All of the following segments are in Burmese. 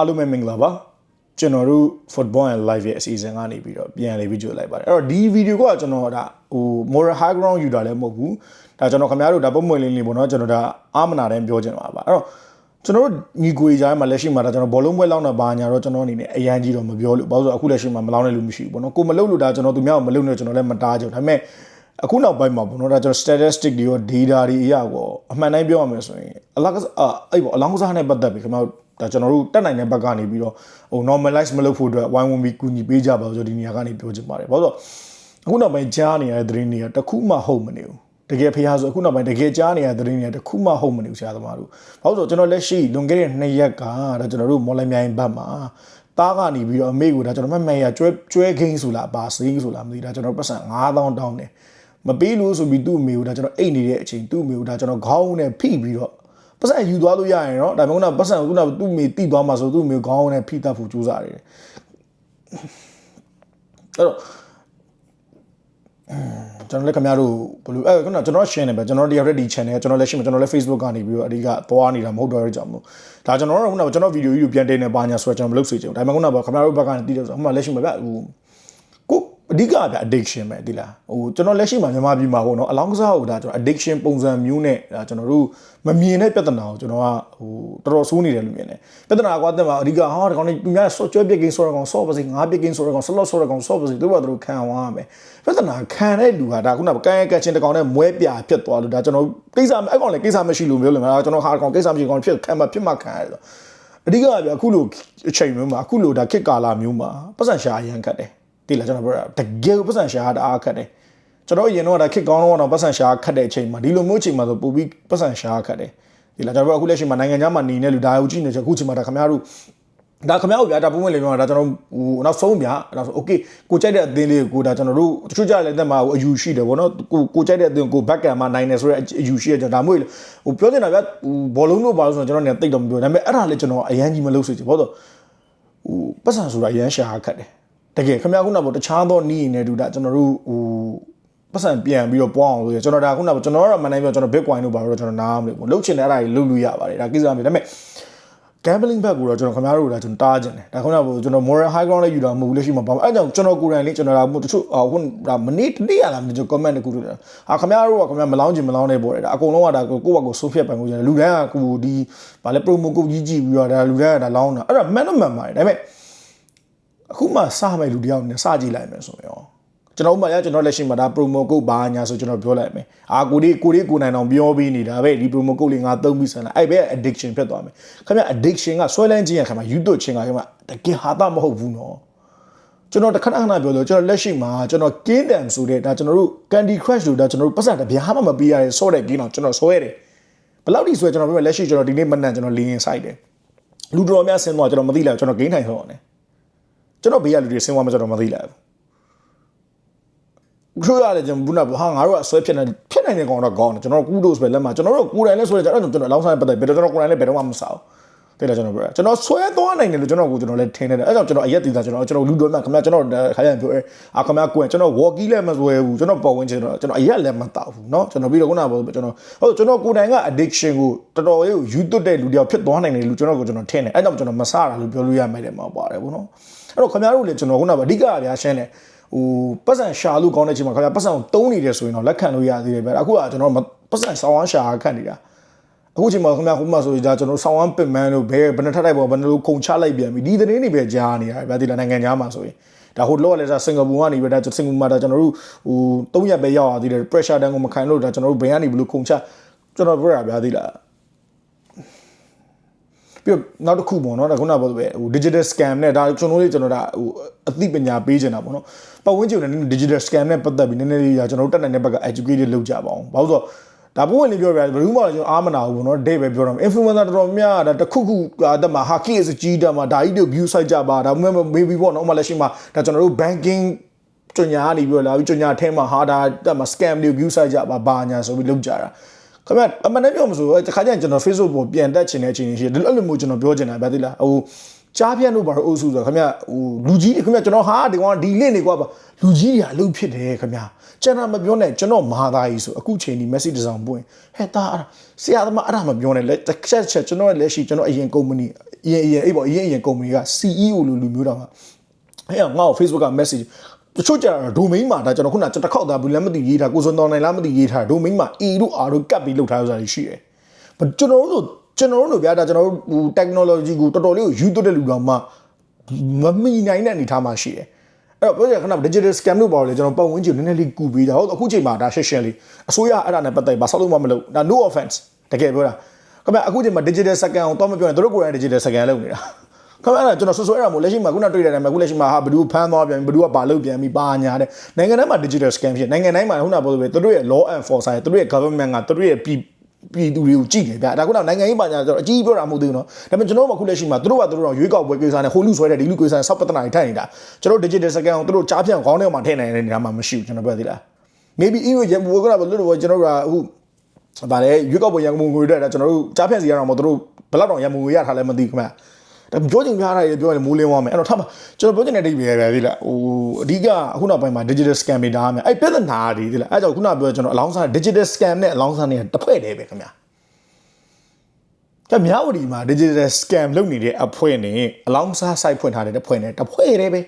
အားလုံးပဲမင်္ဂလာပါကျွန်တော်တို့ football and live ရဲ့အစီအစဉ်ကနေပြီးတော့ပြန်လေဗီဒီယိုလိုက်ပါတယ်အဲ့တော့ဒီဗီဒီယိုကကျွန်တော်ဒါဟို moral high ground ယူတာလည်းမဟုတ်ဘူးဒါကျွန်တော်ခင်ဗျားတို့ဒါပုံမှန်လေးလေးပေါ့နော်ကျွန်တော်ဒါအာမနာတိုင်းပြောချင်ပါပါအဲ့တော့ကျွန်တော်တို့ညီကိုကြားမှာလက်ရှိမှာဒါကျွန်တော်ဘောလုံးပွဲလောက်တာဘာညာတော့ကျွန်တော်အနေနဲ့အရန်ကြီးတော့မပြောလို့ဘာလို့ဆိုအခုလက်ရှိမှာမလောင်းတဲ့လူမရှိဘူးပေါ့နော်ကိုမလုပ်လို့ဒါကျွန်တော်သူများကိုမလုပ်နေကျွန်တော်လည်းမတားကြဘူးဒါပေမဲ့အခုနောက်ပိုင်းမှာပေါ့နော်ဒါကျွန်တော် statistic တွေရော data တွေအရာကိုအမှန်တိုင်းပြောရမယ်ဆိုရင်အလားအဲ့ပေါ့အလောင်းကစားနဲ့ပတ်သက်ပြီးခင်ဗျားတို့ ဒါကျွန်တော်တို့တက်နိုင်တဲ့ဘက်ကနေပြီးတော့ဟို normalize မလုပ်ဖို့အတွက်ဝိုင်းဝန်းပြီးကူညီပေးကြပါဆိုဒီနေရာကနေပြောချင်ပါတယ်ဘာလို့အခုနောက်ပိုင်းကြားနေရတဲ့သတင်းတွေကတခုမှဟုတ်မနေဘူးတကယ်ဖះဆိုအခုနောက်ပိုင်းတကယ်ကြားနေရတဲ့သတင်းတွေကတခုမှဟုတ်မနေဘူးဆရာသမားတို့ဘာလို့ဆိုကျွန်တော်လက်ရှိလွန်ခဲ့တဲ့2ရက်ကဒါကျွန်တော်တို့မော်လမြိုင်ဘက်မှာတားကနေပြီးတော့အမေကိုဒါကျွန်တော်မမှန်ရကျွဲကျွဲခင်းဆိုလားဘာစင်းဆိုလားမသိဒါကျွန်တော်ပတ်စံ9000တောင်းတယ်မပေးလို့ဆိုပြီးသူ့အမေကိုဒါကျွန်တော်အိတ်နေတဲ့အချိန်သူ့အမေကိုဒါကျွန်တော်ခေါင်းနဲ့ဖိပြီးတော့ ပတ်စံယူသွားလို့ရရင်တော့ဒါပေမဲ့ကပတ်စံကခုနကသူ့မိတိသွားမှာဆိုသူ့မိခေါင်းနဲ့ဖိတတ်ဖို့ကြိုးစားတယ်အဲ့တော့ကျွန်တော်လည်းခင်ဗျားတို့ဘယ်လိုအဲခုနကျွန်တော်ရှင်းနေပဲကျွန်တော်တယောက်တည်းဒီ channel ကျွန်တော်လည်းရှင်းမယ်ကျွန်တော်လည်း Facebook ကနေပြီးတော့အဓိကသွားနေတာမဟုတ်တော့ရကြဘူးဒါကျွန်တော်တို့ခုနကျွန်တော်ဗီဒီယိုကြီးကိုပြန်တင်နေပါညာဆိုတော့ကျွန်တော်မလုပ်စေချင်ဘူးဒါပေမဲ့ခုနကခင်ဗျားတို့ဘက်ကနေတည်တယ်ဆိုတော့ဟိုမှာလက်ရှိမှာဗျဟိုကို အဓိကဗျ addiction ပဲဒီလားဟိုကျွန်တော်လက်ရှိမှာမြန်မာပြည်မှာပေါ့နော်အလောင်းကစားဟိုဒါကျွန်တော် addiction ပုံစံမျိုးနဲ့ဒါကျွန်တော်တို့မမြင်တဲ့ပြဿနာကိုကျွန်တော်ကဟိုတော်တော်ဆိုးနေတယ်လို့မြင်တယ်ပြဿနာကွာတဲ့မှာအဓိကဟာဒီကောင်ကြီးသူများဆော့ကျွဲပြက်ကင်းဆော့ရကောင်ဆော့ပါစေငါးပြက်ကင်းဆော့ရကောင်ဆလော့ဆော့ရကောင်ဆော့ပါစေသူကသူတို့ခံသွားရမယ်ပြဿနာခံတဲ့လူဟာဒါခုနကကန်းကက်ချင်းတကောင်နဲ့မွဲပြဖြစ်သွားလို့ဒါကျွန်တော်ကိစ္စအဲ့ကောင်လည်းကိစ္စမရှိလို့မျိုးလို့ငါကျွန်တော်ဟာကောင်ကိစ္စမရှိကောင်ဖြစ်ခံမှဖြစ်မှခံရတယ်အဓိကကဗျအခုလိုအချိန်မျိုးမှာအခုလိုဒါခစ်ကာလာမျိုးမှာပတ်စံရှာရန်ခတ်တယ် တိလာကျွန်တော်ပြောတာတကယ်ပတ်စံရှာတာအားခတ်တယ်ကျွန်တော်အရင်တော့ဒါခစ်ကောင်းတော့ပတ်စံရှာခတ်တဲ့အချိန်မှာဒီလိုမျိုးအချိန်မှာဆိုပို့ပြီးပတ်စံရှာခတ်တယ်ဒီလာကျွန်တော်အခုလက်ရှိမှာနိုင်ငံခြားမှာနေနေလူဒါကိုကြည့်နေချက်အခုချိန်မှာဒါခင်ဗျားတို့ဒါခင်ဗျားတို့ဗျာဒါပုံမှန်လေးပြောတာဒါကျွန်တော်ဟိုနောက်ဆုံးဗျာဒါဆိုโอเคကိုကြိုက်တဲ့အသင်းလေးကိုဒါကျွန်တော်တို့တချို့ကြလည်းတက်မှာဟိုအယူရှိတယ်ဗောနော်ကိုကိုကြိုက်တဲ့အသင်းကိုဘက်ကံမှာနိုင်တယ်ဆိုတော့အယူရှိရကြဒါမှမဟုတ်ဟိုပြောနေတာဗျာဟိုဘောလုံးတို့ပါလို့ဆိုတော့ကျွန်တော်နေတိတ်တော့မပြောဒါပေမဲ့အဲ့ဒါလည်းကျွန်တော်အရန်ကြီးမလုပ်စေချင်ဘောတော့ဟိုပတ်စံဆိုတာအရန်ရှာခတ်တယ် တကယ်ခင်ဗျားခုနကပေါ့တခြားသောနီးနေတူတာကျွန်တော်တို့ဟိုပတ်စံပြန်ပြီးတော့ပွားအောင်လို့ကျွန်တော်ဒါခုနကကျွန်တော်ကတော့မနိုင်ပြောကျွန်တော် Bitcoin တို့ပါတော့ကျွန်တော်နားမလို့လှုပ်ချင်တဲ့အဲ့ဒါကြီးလှုပ်လို့ရပါတယ်ဒါကိစ္စမျိုးဒါပေမဲ့ gambling ဘက်ကိုတော့ကျွန်တော်ခင်ဗျားတို့ကကျွန်တော်တားကျင်တယ်ဒါခုနကကျွန်တော် moral high ground လေးယူတာမဟုတ်ဘူးလက်ရှိမှာပါအဲ့ကြောင့်ကျွန်တော်ကိုယ်တိုင်လေးကျွန်တော်ဒါတချို့ဟိုဒါမနေ့တနေ့ရလားကျွန်တော် comment တခုလုပ်တာအာခင်ဗျားတို့ကခင်ဗျားမလောင်းချင်မလောင်းနေပေါ်တယ်ဒါအကုန်လုံးကဒါကိုယ့်ဘက်ကိုဆိုးဖြတ်ပိုင်ကိုကျွန်တော်လူတိုင်းကကိုဒီဗာလဲ promo code ကြီးကြည့်ပြီးတော့ဒါလူတိုင်းကဒါလောင်းတာအဲ့ဒါမှန်တော့မှန်ပါတယ်ဒါပေမဲ့ အခုမှစမယ်လူတယောက်နဲ့စကြည့်လိုက်မယ်ဆိုရင်ကျွန်တော်ဥပမာရကျွန်တော်လက်ရှိမှာဒါ promo code ဘာညာဆိုကျွန်တော်ပြောလိုက်မယ်အာကိုဒီကိုဒီကိုနိုင်အောင်ပြောပြီးနေတာပဲဒီ promo code လေးငါသုံးပြီးဆန်လာအဲ့ပဲ addiction ဖြစ်သွားမယ်ခင်ဗျ addiction ကဆွဲလန်းခြင်းရခင်ဗျ YouTube ချင်းကခင်ဗျတကယ်ဟာတာမဟုတ်ဘူးနော်ကျွန်တော်တခဏခဏပြောလို့ကျွန်တော်လက်ရှိမှာကျွန်တော် Kingdom ဆိုတဲ့ဒါကျွန်တော်တို့ Candy Crush လို့ဒါကျွန်တော်တို့ပတ်စံတပြားမှမပေးရတဲ့ဆော့တဲ့ game တော့ကျွန်တော်ဆွဲတယ်ဘယ်လောက်ထိဆွဲကျွန်တော်ပြောလက်ရှိကျွန်တော်ဒီနေ့မနက်ကျွန်တော်လင်းရင်စိုက်တယ်လူတော်များဆင်းသွားကျွန်တော်မသိလိုက်ကျွန်တော် game ထိုင်ဆော့တယ် ကျွန်တော်ဘေးကလူတွေဆင်းသွားမှကျွန်တော်မသိလိုက်ဘူးခရရတယ်ကျွန်တော်ဘူးနာဟာငါတို့ကဆွဲဖြစ်နေဖြစ်နိုင်တဲ့ကောင်တော့ကောင်းတယ်ကျွန်တော်ကူးတို့ဆိုပဲလက်မှာကျွန်တော်တို့ကိုယ်တိုင်လည်းဆွဲကြအဲ့တော့ကျွန်တော်အလောင်းဆိုင်ပတ်သက်ဘယ်တော့ကျွန်တော်ကိုယ်တိုင်လည်းဘယ်တော့မှမစားဘူးတဲ့လားကျွန်တော်ပြောကျွန်တော်ဆွဲသွားနိုင်တယ်လို့ကျွန်တော်ကိုကျွန်တော်လည်းထင်နေတယ်အဲ့ကြောင့်ကျွန်တော်အရက်တည်တာကျွန်တော်ကျွန်တော်လူတော်မှခင်ဗျာကျွန်တော်ခါရပြောအဲအာခင်ဗျာကိုယ်ကျွန်တော် walkie လည်းမဆွဲဘူးကျွန်တော်ပေါ်ဝင်ချင်တော့ကျွန်တော်အရက်လည်းမတောက်ဘူးเนาะကျွန်တော်ပြီးတော့ခုနကပြောကျွန်တော်ဟုတ်ကျွန်တော်ကိုယ်တိုင်က addiction ကိုတော်တော်လေးကိုယူသွတ်တဲ့လူတယောက်ဖြစ်သွားနိုင်တယ်လို့ကျွန်တော်ကိုကျွန်တော်ထင်တယ်အဲ့ကြောင့်ကျွန်တော်မစားတာလို့ပြောလို့ရမယ်တယ်မှာပါတယ်ဗောနော် အဲ့တော့ခင်ဗျားတို့လည်းကျွန်တော်ခုနကအဓိကဗျာရှင်းတယ်ဟိုပတ်စံရှာလို့ကောင်းတဲ့ချိန်မှာခင်ဗျာပတ်စံကိုတုံးနေတယ်ဆိုရင်တော့လက်ခံလို့ရသေးတယ်ဗျအခုကကျွန်တော်ပတ်စံဆောင်းဝမ်းရှာခတ်နေတာအခုချိန်မှာခင်ဗျာခုမှဆိုရင်ဒါကျွန်တော်ဆောင်းဝမ်းပင်မန်းတို့ဘယ်ဘယ်နှထပ်တိုက်ပေါ်ဘယ်နှလိုခုံချလိုက်ပြန်ပြီဒီသတင်းတွေပဲကြားနေရတယ်ဗျာဒီလာနိုင်ငံသားမှာဆိုရင်ဒါဟိုလောကလည်းဒါစင်ကာပူကနေပဲဒါစင်ကာပူမှာဒါကျွန်တော်တို့ဟို၃ရက်ပဲရောက်ရသေးတယ် pressure တန်းကိုမခံလို့ဒါကျွန်တော်တို့ဘယ်ကနေဘလို့ခုံချကျွန်တော်ပြောတာဗျာဒီလား ပြီးတော့နောက်တစ်ခုပေါ့နော်ဒါခုနကပြောလို့ပဲဟို digital scam နဲ့ဒါကျွန်တော်လေးကျွန်တော်ဒါဟိုအသိပညာပေးချင်တာပေါ့နော်ပတ်ဝန်းကျင်နဲ့ digital scam နဲ့ပတ်သက်ပြီးနည်းနည်းလေးကျွန်တော်တို့တက်နိုင်တဲ့ဘက်က educated လုပ်ကြပါအောင်ဘာလို့ဆိုတော့ဒါပုံဝင်လေးပြောပြဘယ်သူမှကျွန်တော်အားမနာဘူးပေါ့နော် date ပဲပြောတော့ influencer တော်တော်များဒါတခုခုတက်မှာ haki အစကြီးတက်မှာဒါကြီးတို့ view site ကြပါဒါမှမဟုတ် maybe ပေါ့နော်ဥပမာလက်ရှိမှာဒါကျွန်တော်တို့ banking ကြညာနေပြီးတော့လာပြီးကြညာထဲမှာဟာဒါတက်မှာ scam တွေ view site ကြပါဘာညာဆိုပြီးလုပ်ကြတာ ခင်ဗျအမှန်တမ်းပြောမဆိုတခါကျရင်ကျွန်တော် Facebook ပေါ်ပြန်တက်ချင်တဲ့အချိန်ရှိတယ်အဲ့လိုမျိုးကျွန်တော်ပြောချင်တာဗျာသိလားဟိုကြားပြတ်လို့ပါတော့အုပ်စုဆိုခင်ဗျဟိုလူကြီးတွေခင်ဗျကျွန်တော်ဟာဒီကောင်ဒီလင့်နေကွာပါလူကြီးတွေအလုပ်ဖြစ်တယ်ခင်ဗျကျွန်တော်မပြောနဲ့ကျွန်တော်မဟာသားကြီးဆိုအခုချိန်ဒီ message တစ်စောင်ပွင့်ဟဲ့တာအဲ့ဆရာသမားအဲ့ဒါမပြောနဲ့လက်ချက်ချက်ကျွန်တော်ရဲ့လက်ရှိကျွန်တော်အရင် company အရင်အရင်အေးပေါ့အရင်အရင်ကုမ္ပဏီက CEO လို့လူမျိုးတော့မှာအဲ့ငါ့ကို Facebook က message တချို့ကြတော့ domain မှာဒါကျွန်တော်ခုနကျွန်တော်ခောက်တာဘူးလည်းမသိရေးထားကိုစွန်တော်နိုင်လားမသိရေးထား domain မှာ A တို့ R တို့ကတ်ပြီးလောက်ထားရတာရှိတယ်။ကျွန်တော်တို့ကျွန်တော်တို့ဗျာဒါကျွန်တော်တို့ဟို technology ကိုတော်တော်လေးကိုယူသွတ်တဲ့လူတော်မှမမီနိုင်တဲ့အနေထားမှာရှိတယ်။အဲ့တော့ပြောရခဏ digital scam လို့ပြောတယ်ကျွန်တော်ပတ်ဝန်းကျင်နည်းနည်းလေးကူပေးတာဟုတ်အခုချိန်မှာဒါရှင်းရှင်းလေးအစိုးရအဲ့ဒါနဲ့ပတ်သက်ပါဆောက်လို့မမလုပ်ဒါ no offense တကယ်ပြောတာခင်ဗျအခုချိန်မှာ digital scam ကိုတော့မပြောရင်တို့ကိုယ်တိုင် digital scam လုပ်နေတာ ခင်ဗျအဲ့ဒါကျွန်တော်ဆွဆွအဲ့ဒါမို့လက်ရှိမှာခုနတွေ့တဲ့အတိုင်းမှာခုလက်ရှိမှာဟာဘယ်သူဖမ်းသွားပြန်ဘယ်သူကပါလုပ်ပြန်ပြီးပါညာတဲ့နိုင်ငံတိုင်းမှာ digital scam ဖြစ်နိုင်ငံတိုင်းမှာခုနပြောလို့ပဲတို့ရဲ့ law enforcer တို့ရဲ့ government ကတို့ရဲ့ပြည်ပြည်သူတွေကိုကြည့်နေဗျာဒါခုနနိုင်ငံရေးပါညာဆိုတော့အကြီးပြောတာမဟုတ်သေးဘူးเนาะဒါပေမဲ့ကျွန်တော်တို့ကခုလက်ရှိမှာတို့ကတို့တော့ရွေးကောက်ပွဲကိစ္စနဲ့ဟိုလူဆွဲတဲ့ဒီလူကိစ္စနဲ့ဆောက်ပတနာတွေထိုက်နေတာကျွန်တော် digital scam ကိုတို့ကြားဖြန့်ခေါင်းထဲမှာထည့်နိုင်တဲ့နေရာမှာမရှိဘူးကျွန်တော်ပြောသေးလား maybe even ရဘောကလည်းလို့တော့ကျွန်တော်တို့ကအခုဗါလေရွေးကောက်ပွဲရန်ကုန်ငွေတက်တာကျွန်တော်တို့ကြားဖြတ်စီရအောင်မတို့ဘယ်လောက်တော့ရန်ကုန်ငွေရထားလဲမသိဘူးခင်ဗျာ ဒါပြောချင်ပြတာရပြောရင်မိုးလင်းသွားမယ်အဲ့တော့ထားပါကျွန်တော်ပြောချင်တဲ့ဒိတ်ပဲပဲဒီလားဟိုအဓိကအခုနောက်ပိုင်းမှာ digital scam တွေဒါမှအဲ့ပြဿနာတွေဒီလားအဲ့ကြောင့်ခုနပြောကျွန်တော်အလောင်းစား digital scam နဲ့အလောင်းစားနဲ့တစ်ဖွဲ့တည်းပဲခင်ဗျာကမြောက်ဝတီမှာ digital scam လုပ်နေတဲ့အဖွဲ့နဲ့အလောင်းစား site ဖွင့်ထားတဲ့တစ်ဖွဲ့နဲ့တစ်ဖွဲ့တည်းပဲ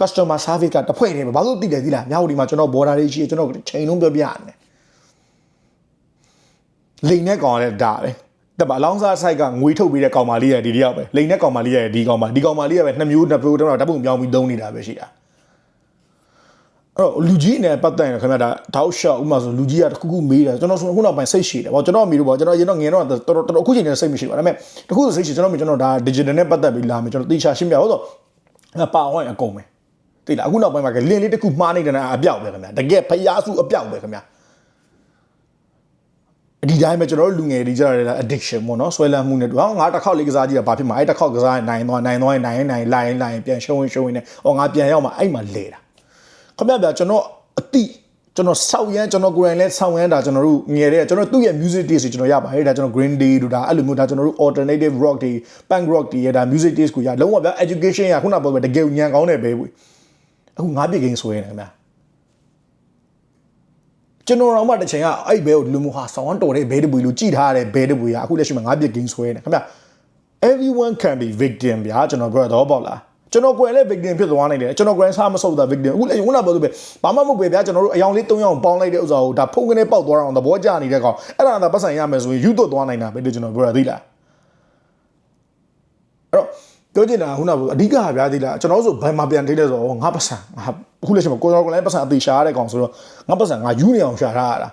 customer service ကတစ်ဖွဲ့တည်းပဲဘာလို့သိတယ်သိလားမြောက်ဝတီမှာကျွန်တော် border တွေရှိရကျွန်တော်ချိန်လုံးပြောပြရတယ်လိန်နဲ့ကောင်လည်းဒါပဲ တပါလောင်းစား site ကငွေထုတ်ပေးတဲ့ကောင်မလေးရဒီတယောက်ပဲလိန်နဲ့ကောင်မလေးရဒီကောင်မဒီကောင်မလေးရပဲနှစ်မျိုးနှစ်မျိုးတော့ဓာတ်ပုံပြောင်းပြီးသုံးနေတာပဲရှိတာအဲ့တော့လူကြီးနဲ့ပတ်သက်ရင်ခင်ဗျာဒါတောက်ရှော့ဥမာဆိုလူကြီးကတခုခုမေးတယ်ကျွန်တော်ဆိုခုနောက်ပိုင်းစိတ်ရှည်တယ်ဗောကျွန်တော်မေးလို့ဗောကျွန်တော်ရင်တော့ငယ်တော့တော်တော်တော်အခုချိန်နေစိတ်မရှိပါဘူးဒါပေမဲ့တခုဆိုစိတ်ရှည်ကျွန်တော်မြင်ကျွန်တော်ဒါ digital နဲ့ပတ်သက်ပြီးလာမယ်ကျွန်တော်တေချာရှင်းပြဟုတ်တော့ပါဝိုင်းအကုန်ပဲသိလားအခုနောက်ပိုင်းမှာလင်းလေးတစ်ခုမှားနေတယ်အပြောက်ပဲခင်ဗျာတကယ်ဖျားစုအပြောက်ပဲခင်ဗျာ ဒီတိုင်းပဲကျွန်တော်တို့လူငယ်တွေကြရတဲ့ addiction ပေါ့နော်ဆွဲလန်းမှုနဲ့တူဟောငါတစ်ခေါက်လေးကစားကြည့်တာဘာဖြစ်မှာအဲ့တစ်ခေါက်ကစားရင်နိုင်သွားနိုင်သွားရင်နိုင်ရင်နိုင်လိုက်ရင်လိုက်ရင်ပြန်ရှုံးရင်ရှုံးရင်နဲ့ဟောငါပြန်ရောက်မှာအဲ့မှာလဲတာခင်ဗျာဗျာကျွန်တော်အတိကျွန်တော်စောက်ရမ်းကျွန်တော်ကိုယ်တိုင်လဲစောက်ရမ်းတာကျွန်တော်တို့ငယ်တဲ့ကျွန်တော်သူ့ရဲ့ music taste ကိုကျွန်တော်ရပါတယ်ဒါကျွန်တော် green day တို့ဒါအဲ့လိုမျိုးဒါကျွန်တော်တို့ alternative rock တွေ punk rock တွေရဒါ music taste ကိုရလုံးဝဗျာ education ရခုနပြောပဲတကယ်ညံကောင်းတယ်ပဲဘူးအခုငါးပြည့်ကိန်းဆွဲနေခင်ဗျာ ကျွန်တော်တော့မှတစ်ချိန်ကအဲ့ဘဲကိုလူမျိုးဟာဆောင်းတော်တဲ့ဘဲတပွေလို့ကြည်ထားတဲ့ဘဲတပွေကအခုလက်ရှိမှာငါးပြည့်ကိန်းဆွဲနေခင်ဗျာ everyone can be victim ဗျာကျွန်တော်ပြောတော့ပေါ့လားကျွန်တော်ကွယ်လည်း victim ဖြစ်သွားနိုင်တယ်ကျွန်တော် grand စားမဆုပ်တာ victim အခုလည်းခုနပြောလို့ပဲဘာမှမဟုတ်ပဲဗျာကျွန်တော်တို့အယောင်လေး၃ယောက်ပေါင်းလိုက်တဲ့ဥစ္စာကိုဒါဖုန်ကနေပေါက်သွားအောင်သဘောကျနေတဲ့ကောင်အဲ့ဒါကပတ်ဆိုင်ရမယ်ဆိုရင်ယူသွတ်သွားနိုင်တာပဲလို့ကျွန်တော်ပြောရသေးလားအဲ့တော့ ပြောချင်တာခုနကအဓိကဗျာသေးလားကျွန်တော်ဆိုဘယ်မှာပြန်ထိလဲဆိုတော့ငါပတ်ဆံငါအခုလည်းကျွန်တော်ကိုတော်ကလည်းပတ်ဆံအသေးရှာရတဲ့ကောင်ဆိုတော့ငါပတ်ဆံငါယူနေအောင်ရှာထားရတာ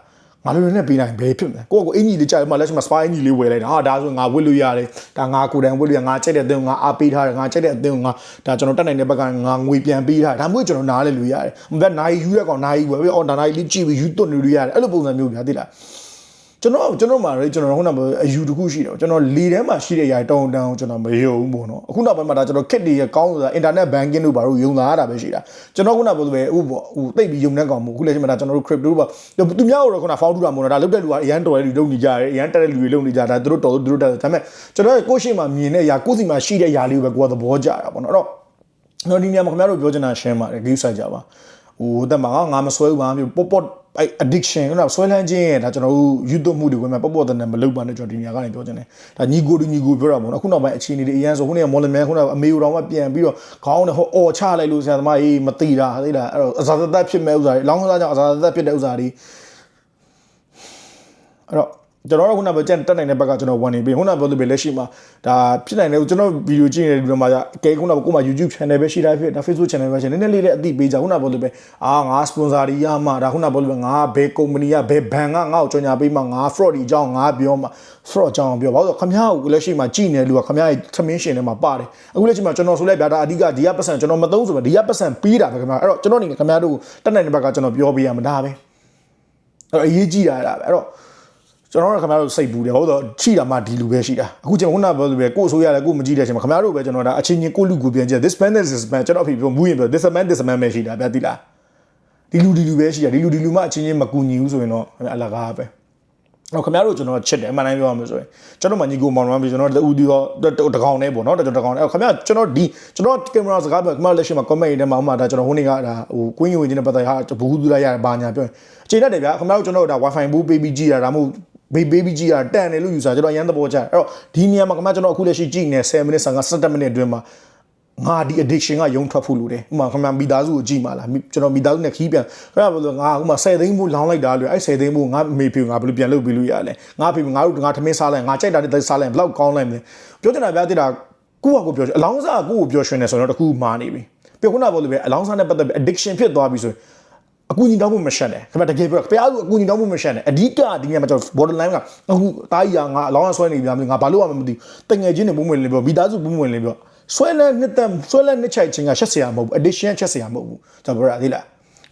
ငါလိုလည်းနဲ့ပေးနိုင်ဘယ်ဖြစ်မလဲကိုကိုအင်ကြီးလေးကြာမှလက်ရှိမှာ spy အင်ကြီးလေးဝယ်လိုက်တာဟာဒါဆိုငါဝစ်လို့ရတယ်ဒါငါကိုယ်တိုင်ဝစ်လို့ရငါချက်တဲ့အသင်းငါအားပေးထားတယ်ငါချက်တဲ့အသင်းငါဒါကျွန်တော်တက်နိုင်တဲ့ဘက်ကငါငွေပြန်ပေးထားတယ်ဒါမှမဟုတ်ကျွန်တော်နားလဲလို့ရတယ်မဘက်နိုင်ယူရကောင်နိုင်ဝယ်ပြီးအော်ဒါနိုင်လေးကြည့်ပြီးယူသွတ်နေလို့ရတယ်အဲ့လိုပုံစံမျိုးဗျာသိလား ကျွန်တော်ကျွန်တော်မှာလေကျွန်တော်ခုနကအယူတစ်ခုရှိတယ်ကျွန်တော်လေထဲမှာရှိတဲ့ຢာတောင်းတန်းကျွန်တော်မယုံဘူးပေါ့နော်အခုနောက်ပိုင်းမှာဒါကျွန်တော်ခက်တွေကောင်းဆိုတာ internet banking တို့ဘာလို့ယုံလာရတာပဲရှိတာကျွန်တော်ခုနကပြောလို့ပဲဥပေါ့ဟိုတိတ်ပြီးယုံတဲ့ကောင်မို့အခုလည်းကျွန်တော်ကျွန်တော်တို့ crypto ပေါ့သူများတို့ခုန found တာမို့နော်ဒါလုတ်တဲ့လူကအရန်တော်တဲ့လူလုံနေကြတယ်အရန်တက်တဲ့လူတွေလုံနေကြတာသူတို့တော်သူတို့တက်ဒါပေမဲ့ကျွန်တော်ကိုရှိမှမြင်တဲ့ຢာကိုစီမှာရှိတဲ့ຢာလေးကိုပဲကိုယ်ကသဘောကျတာပေါ့နော်အဲ့တော့တော့ဒီနေရာမှာခင်ဗျားတို့ပြောချင်တာရှင်းပါတယ် give side ကြပါဟိုတက်မှာငါမဆွဲဘူးဘာမျိုးပေါ့ပေါ့ အဲ့ addiction ကဆွဲလန်းခြင်းရဲ့ဒါကျွန်တော်တို့ယူသွမှုတွေဝင်မှာပေါ့ပေါ့တည်းမလုပ်ပါနဲ့ကျွန်တော်ဒီနေရာကနေပြောချင်တယ်ဒါညီကိုတူညီကိုပြောတာပေါ့နော်အခုနောက်ပိုင်းအခြေအနေတွေအရင်ဆိုခုနကမော်လမြိုင်ခုနကအမေတော်ကပြန်ပြီးတော့ခေါင်းနဲ့ဟောအော်ချလိုက်လို့ဆရာသမားအေးမတိတာသိလားအဲ့တော့အဇာတသက်ဖြစ်မဲ့ဥစ္စာတွေလောင်းစားကြောင့်အဇာတသက်ဖြစ်တဲ့ဥစ္စာတွေအဲ့တော့ ကျွန်တော်တို့ခုနကကြက်တက်နိုင်တဲ့ဘက်ကကျွန်တော်ဝင်နေပြီခုနကပြောသလိုပဲလက်ရှိမှာဒါဖြစ်နိုင်တယ်ကျွန်တော်ဗီဒီယိုကြည့်နေတဲ့လူတွေမှာအကဲခုနကကိုယ်မှာ YouTube channel ပဲရှိတာဖြစ်ဒါ Facebook channel ပဲရှိနည်းနည်းလေးလည်းအသိပေးကြခုနကပြောသလိုပဲအာငါ sponsor တွေရမှာဒါခုနကပြောသလိုပဲငါဘယ် company ကဘယ် bank ကငါ့ကိုကြော်ညာပေးမှာငါ fraud တွေအကြောင်းငါပြောမှာ fraud အကြောင်းပြောဘာလို့ခမရကိုလက်ရှိမှာကြည့်နေတဲ့လူကခမရရဲ့သမင်းရှင်ထဲမှာပါတယ်အခုလက်ရှိမှာကျွန်တော်ဆိုလိုက်ဗျာဒါအဓိကဒီကပတ်စံကျွန်တော်မသုံးဆိုမှဒီကပတ်စံပေးတာပဲခမရအဲ့တော့ကျွန်တော်အနေနဲ့ခမရတို့ကိုတက်နိုင်တဲ့ဘက်ကကျွန်တော်ပြောပေးရမှာဒါပဲအဲ့တော့အရေးကြီးတာအဲ့ဒါပဲအဲ့တော့ ကျွန်တော်တို့ခင်ဗျားတို့စိတ်ဘူးတယ်ဟုတ်တော့ချိတာမှဒီလူပဲရှိတာအခုကျွန်တော်ခုနပြောလို့ပဲကိုယ်ဆိုရတယ်ကိုယ်မကြည့်တဲ့အချိန်မှာခင်ဗျားတို့ပဲကျွန်တော်ဒါအချင်းချင်းကိုလူကိုပြန်ကြည့် this man this man ကျွန်တော်အဖေပြောမူရင်ပြော this man this man ပဲရှိတာဗျာတိလားဒီလူဒီလူပဲရှိတာဒီလူဒီလူမှအချင်းချင်းမကူညီဘူးဆိုရင်တော့ခင်ဗျာအလကားပဲတော့ခင်ဗျားတို့ကျွန်တော်ချစ်တယ်အမှန်တိုင်းပြောရမယ်ဆိုရင်ကျွန်တော်မှညီကိုမောင်မောင်ပြီးကျွန်တော်တူဒီတော့တကောင်နဲ့ပေါ့နော်ကျွန်တော်တကောင်နဲ့ခင်ဗျားကျွန်တော်ဒီကျွန်တော်ကင်မရာစကားပြောခင်ဗျားလက်ရှိမှာ comment ထဲမှာဥမာဒါကျွန်တော်ဟိုနေ့ကဒါဟိုကွင်းရင်ဝင်ခြင်းနဲ့ပတ်သက်ဟာဘူးသူလိုက်ရတယ်ဘာညာပြောရင်အချိန်နဲ့တယ်ဗျာခင်ဗျားတို့ကျွန်တော်ဒါ wifi ဘူးပေးပြီးကြည့်ရတာမဟုတ် ဘေးဘေးဘီကြီးကတန်တယ်လို့ယူဆကျွန်တော်အရန်သဘောကျတယ်အဲ့တော့ဒီနေရာမှာကမှကျွန်တော်အခုလက်ရှိကြည့်နေ10မိနစ်ဆန်က17မိနစ်အတွင်းမှာငါဒီ addiction ကယုံထွက်ဖို့လိုတယ်ဥပမာခင်ဗျာမိသားစုကိုကြည့်ပါလားမိကျွန်တော်မိသားစုနဲ့ခီးပြန်ခင်ဗျာဘယ်လိုငါဥပမာ10သိန်းဖို့လောင်းလိုက်တာလို့အဲ့10သိန်းဖို့ငါအမေဖေငါဘယ်လိုပြန်လုပ်ပြီးလို့ရလဲငါဖေငါတို့ငါထမင်းစားလိုက်ငါကြိုက်တာတဲ့စားလိုက်ဘယ်လောက်ကောင်းလိုက်မလဲပြောချင်တာဗျာတိတာကိုယ့်ဟာကိုယ်ပြောချင်အလောင်းစားကိုယ့်ကိုပြောရှင်နေဆိုတော့တခုမှားနေပြီပြောခုနကပြောလို့ပဲအလောင်းစားနဲ့ပတ်သက်ပြီး addiction ဖြစ်သွားပြီဆိုရင် အကူအညီတောင်းဖို့မရှက်နဲ့ခင်ဗျတကယ်ပြောဖះသူအကူအညီတောင်းဖို့မရှက်နဲ့အဓိကဒီနေရာမှာကျွန်တော် border line ကအခုတားကြီးကငါအလောင်းရဆွဲနေပြီငါဘာလို့မှမသိတငယ်ချင်းတွေပုံဝင်လင်းပြောမိသားစုပုံဝင်လင်းပြောဆွဲလဲနှစ်တန်ဆွဲလဲနှစ်ချိုက်ချင်းကရှက်စရာမဟုတ်ဘူး addition ချက်စရာမဟုတ်ဘူးကျွန်တော်ပြောရသေးလား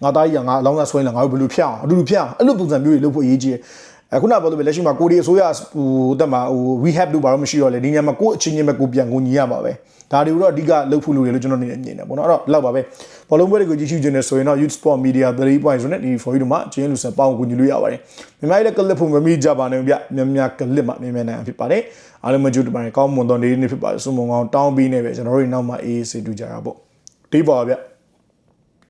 ငါသားကြီးကငါအလောင်းသားဆွဲလဲငါတို့ဘယ်လိုဖျက်အောင်အတူတူဖျက်အောင်အဲ့လိုပုံစံမျိုးတွေလုပ်ဖို့အရေးကြီးတယ် အခုနပြောလို့ပဲလက်ရှိမှာကိုရီအစိုးရဟိုတက်မှာဟို rehab လို့ဘာလို့မရှိတော့လဲဒီညမှာကိုအချင်းချင်းပဲကိုပြန်ကိုညီရမှာပဲဒါတွေကိုတော့အဓိကလုပ်ဖို့လိုတယ်လို့ကျွန်တော်နေမြင်တယ်ပေါ့နော်အဲ့တော့လောက်ပါပဲဘောလုံးပွဲတွေကိုကြည့်ရှုခြင်းနဲ့ဆိုရင်တော့ Youth Sport Media 3.0နဲ့ဒီ for you တို့မှာချင်းလူစပေါင်းကိုညီလို့ရပါတယ်မြန်မာရဲ့ကလစ်ဖို့မမိကြပါနဲ့ဗျမြန်မြန်ကလစ်မှာမြန်မြန်နိုင်ဖြစ်ပါတယ်အားလုံးမကြိုးတပါးကောင်းမွန်သောနေ့နေ့ဖြစ်ပါတယ်စုံမုံကောင်းတောင်းပြီးနေပဲကျွန်တော်တို့နောက်မှအေးအေးဆေးတူကြတာပေါ့တေးပါဗျ